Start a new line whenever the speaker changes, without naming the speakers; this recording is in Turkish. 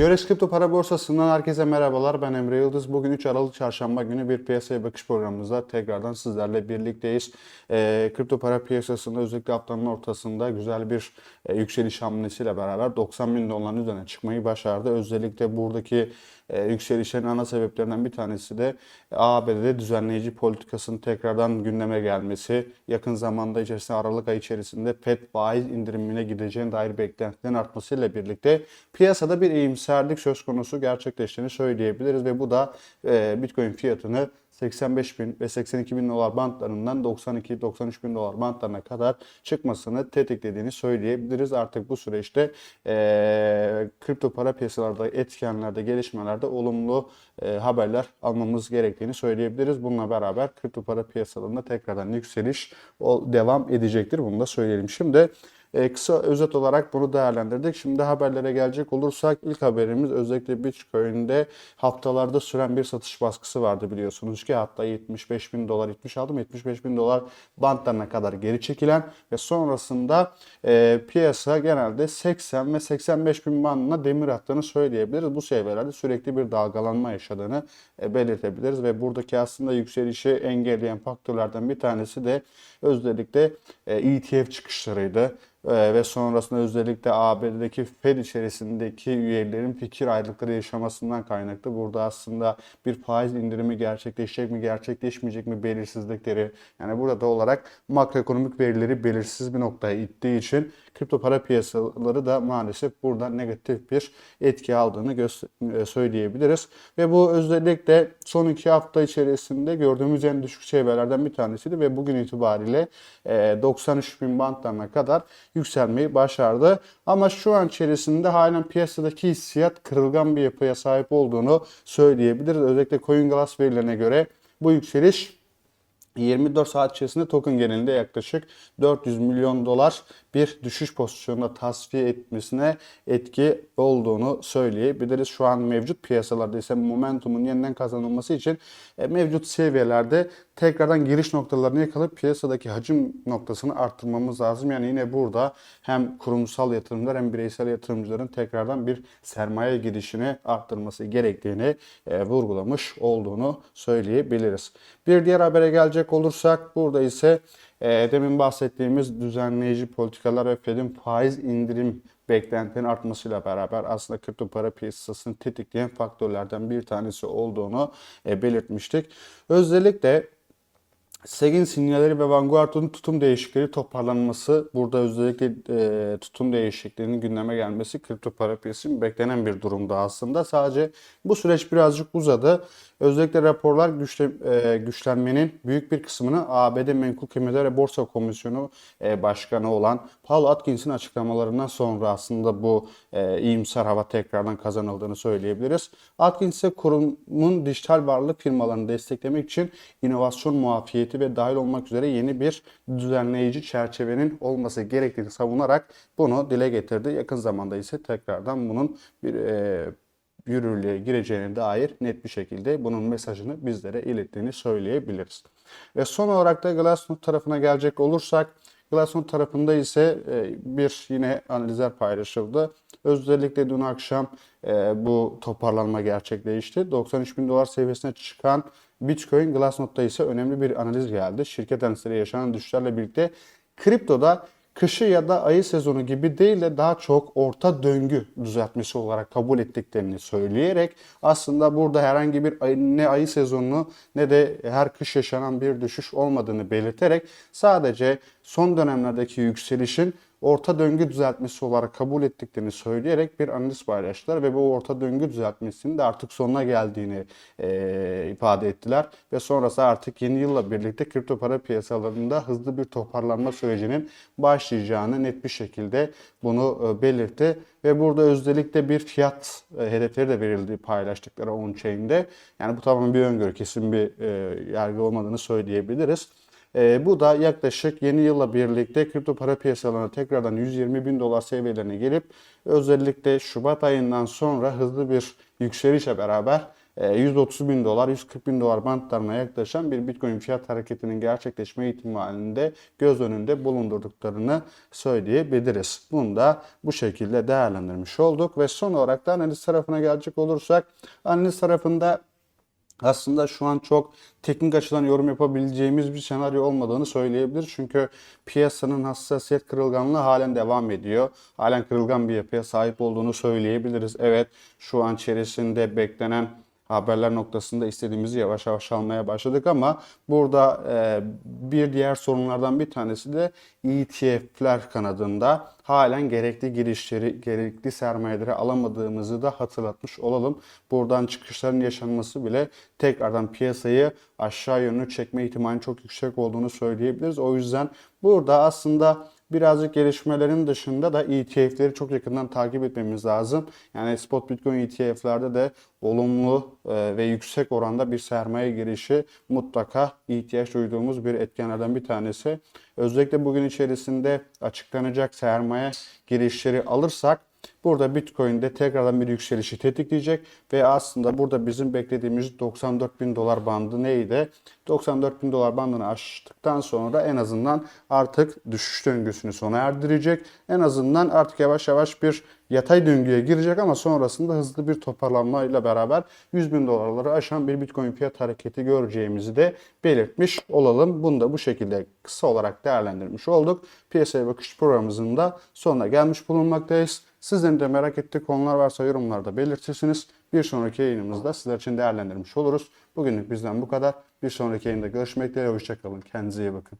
Diyorex Kripto Para Borsası'ndan herkese merhabalar. Ben Emre Yıldız. Bugün 3 Aralık Çarşamba günü bir piyasaya bakış programımızda tekrardan sizlerle birlikteyiz. Ee, kripto para piyasasında özellikle haftanın ortasında güzel bir e, yükseliş hamlesiyle beraber 90 bin doların üzerine çıkmayı başardı. Özellikle buradaki e, yükselişlerin ana sebeplerinden bir tanesi de ABD'de düzenleyici politikasının tekrardan gündeme gelmesi. Yakın zamanda içerisinde Aralık ayı içerisinde FED faiz indirimine gideceğine dair beklentilerin artmasıyla birlikte piyasada bir iyimserlik söz konusu gerçekleştiğini söyleyebiliriz ve bu da e, Bitcoin fiyatını 85 bin ve 82 bin dolar bantlarından 92-93 bin dolar bantlarına kadar çıkmasını tetiklediğini söyleyebiliriz. Artık bu süreçte e, kripto para piyasalarda etkenlerde, gelişmelerde olumlu e, haberler almamız gerektiğini söyleyebiliriz. Bununla beraber kripto para piyasalarında tekrardan yükseliş devam edecektir. Bunu da söyleyelim. Şimdi e, kısa özet olarak bunu değerlendirdik. Şimdi haberlere gelecek olursak ilk haberimiz özellikle Bitcoin'de haftalarda süren bir satış baskısı vardı biliyorsunuz ki hatta 75 bin dolar 76 mı 75 bin dolar bantlarına kadar geri çekilen ve sonrasında e, piyasa genelde 80 ve 85 bin bandına demir attığını söyleyebiliriz. Bu seviyelerde sürekli bir dalgalanma yaşadığını e, belirtebiliriz ve buradaki aslında yükselişi engelleyen faktörlerden bir tanesi de özellikle e, ETF çıkışlarıydı. Ee, ve sonrasında özellikle ABD'deki Fed içerisindeki üyelerin fikir ayrılıkları yaşamasından kaynaklı. Burada aslında bir faiz indirimi gerçekleşecek mi, gerçekleşmeyecek mi belirsizlikleri yani burada olarak makroekonomik verileri belirsiz bir noktaya ittiği için kripto para piyasaları da maalesef burada negatif bir etki aldığını gö- söyleyebiliriz. Ve bu özellikle son iki hafta içerisinde gördüğümüz en düşük seviyelerden bir tanesiydi ve bugün itibariyle e, 93 bin bantlarına kadar yükselmeyi başardı. Ama şu an içerisinde halen piyasadaki hissiyat kırılgan bir yapıya sahip olduğunu söyleyebiliriz. Özellikle CoinGlass verilerine göre bu yükseliş 24 saat içerisinde token genelinde yaklaşık 400 milyon dolar bir düşüş pozisyonunda tasfiye etmesine etki olduğunu söyleyebiliriz. Şu an mevcut piyasalarda ise momentumun yeniden kazanılması için e, mevcut seviyelerde tekrardan giriş noktalarını yakalayıp piyasadaki hacim noktasını arttırmamız lazım. Yani yine burada hem kurumsal yatırımcılar hem bireysel yatırımcıların tekrardan bir sermaye girişini arttırması gerektiğini e, vurgulamış olduğunu söyleyebiliriz. Bir diğer habere gelecek olursak burada ise e, demin bahsettiğimiz düzenleyici politikalar ve Fed'in faiz indirim beklentilerin artmasıyla beraber aslında kripto para piyasasını tetikleyen faktörlerden bir tanesi olduğunu e, belirtmiştik. Özellikle SEG'in sinyalleri ve Vanguard'ın tutum değişikleri toparlanması, burada özellikle e, tutum değişikliğinin gündeme gelmesi kripto para piyasasının beklenen bir durumda aslında. Sadece bu süreç birazcık uzadı. Özellikle raporlar güçle, e, güçlenmenin büyük bir kısmını ABD Menkul Kıymetler ve Borsa Komisyonu e, Başkanı olan Paul Atkins'in açıklamalarından sonra aslında bu e, iyimser hava tekrardan kazanıldığını söyleyebiliriz. Atkins ise kurumun dijital varlık firmalarını desteklemek için inovasyon muafiyeti ve dahil olmak üzere yeni bir düzenleyici çerçevenin olması gerektiğini savunarak bunu dile getirdi. Yakın zamanda ise tekrardan bunun bir e, yürürlüğe gireceğine dair net bir şekilde bunun mesajını bizlere ilettiğini söyleyebiliriz. Ve son olarak da Glassnode tarafına gelecek olursak Glassnode tarafında ise e, bir yine analizler paylaşıldı. Özellikle dün akşam e, bu toparlanma gerçekleşti. 93 bin dolar seviyesine çıkan Bitcoin Glassnode'da ise önemli bir analiz geldi. Şirket analizleri yaşanan düşüşlerle birlikte kriptoda kışı ya da ayı sezonu gibi değil de daha çok orta döngü düzeltmesi olarak kabul ettiklerini söyleyerek aslında burada herhangi bir ayı, ne ayı sezonu ne de her kış yaşanan bir düşüş olmadığını belirterek sadece son dönemlerdeki yükselişin orta döngü düzeltmesi olarak kabul ettiklerini söyleyerek bir analiz paylaştılar ve bu orta döngü düzeltmesinin de artık sonuna geldiğini e, ifade ettiler ve sonrası artık yeni yılla birlikte kripto para piyasalarında hızlı bir toparlanma sürecinin başlayacağını net bir şekilde bunu e, belirtti ve burada özellikle bir fiyat e, hedefleri de verildiği paylaştıkları on-chain'de. Yani bu tamamen bir öngörü, kesin bir e, yargı olmadığını söyleyebiliriz. E, bu da yaklaşık yeni yılla birlikte kripto para piyasalarına tekrardan 120 bin dolar seviyelerine gelip özellikle Şubat ayından sonra hızlı bir yükselişle beraber e, 130 bin dolar, 140 bin dolar bantlarına yaklaşan bir Bitcoin fiyat hareketinin gerçekleşme ihtimalinde göz önünde bulundurduklarını söyleyebiliriz. Bunu da bu şekilde değerlendirmiş olduk ve son olarak da analiz tarafına gelecek olursak analiz tarafında aslında şu an çok teknik açıdan yorum yapabileceğimiz bir senaryo olmadığını söyleyebiliriz. Çünkü piyasanın hassasiyet kırılganlığı halen devam ediyor. Halen kırılgan bir yapıya sahip olduğunu söyleyebiliriz. Evet şu an içerisinde beklenen haberler noktasında istediğimizi yavaş yavaş almaya başladık ama burada e, bir diğer sorunlardan bir tanesi de ETF'ler kanadında halen gerekli girişleri, gerekli sermayeleri alamadığımızı da hatırlatmış olalım. Buradan çıkışların yaşanması bile tekrardan piyasayı aşağı yönlü çekme ihtimalinin çok yüksek olduğunu söyleyebiliriz. O yüzden burada aslında birazcık gelişmelerin dışında da ETF'leri çok yakından takip etmemiz lazım. Yani spot Bitcoin ETF'lerde de olumlu e, ve yüksek oranda bir sermaye girişi mutlaka ihtiyaç duyduğumuz bir etkenlerden bir tanesi. Özellikle bugün içerisinde açıklanacak sermaye girişleri alırsak Burada Bitcoin'de tekrardan bir yükselişi tetikleyecek ve aslında burada bizim beklediğimiz 94 bin dolar bandı neydi? 94 bin dolar bandını aştıktan sonra en azından artık düşüş döngüsünü sona erdirecek. En azından artık yavaş yavaş bir yatay döngüye girecek ama sonrasında hızlı bir toparlanmayla beraber 100 bin dolarları aşan bir Bitcoin fiyat hareketi göreceğimizi de belirtmiş olalım. Bunu da bu şekilde kısa olarak değerlendirmiş olduk. Piyasaya bakış programımızın da sonuna gelmiş bulunmaktayız. Sizlerin de merak ettiği konular varsa yorumlarda belirtirsiniz. Bir sonraki yayınımızda sizler için değerlendirmiş oluruz. Bugünlük bizden bu kadar. Bir sonraki yayında görüşmek dileğiyle. Hoşçakalın. Kendinize iyi bakın.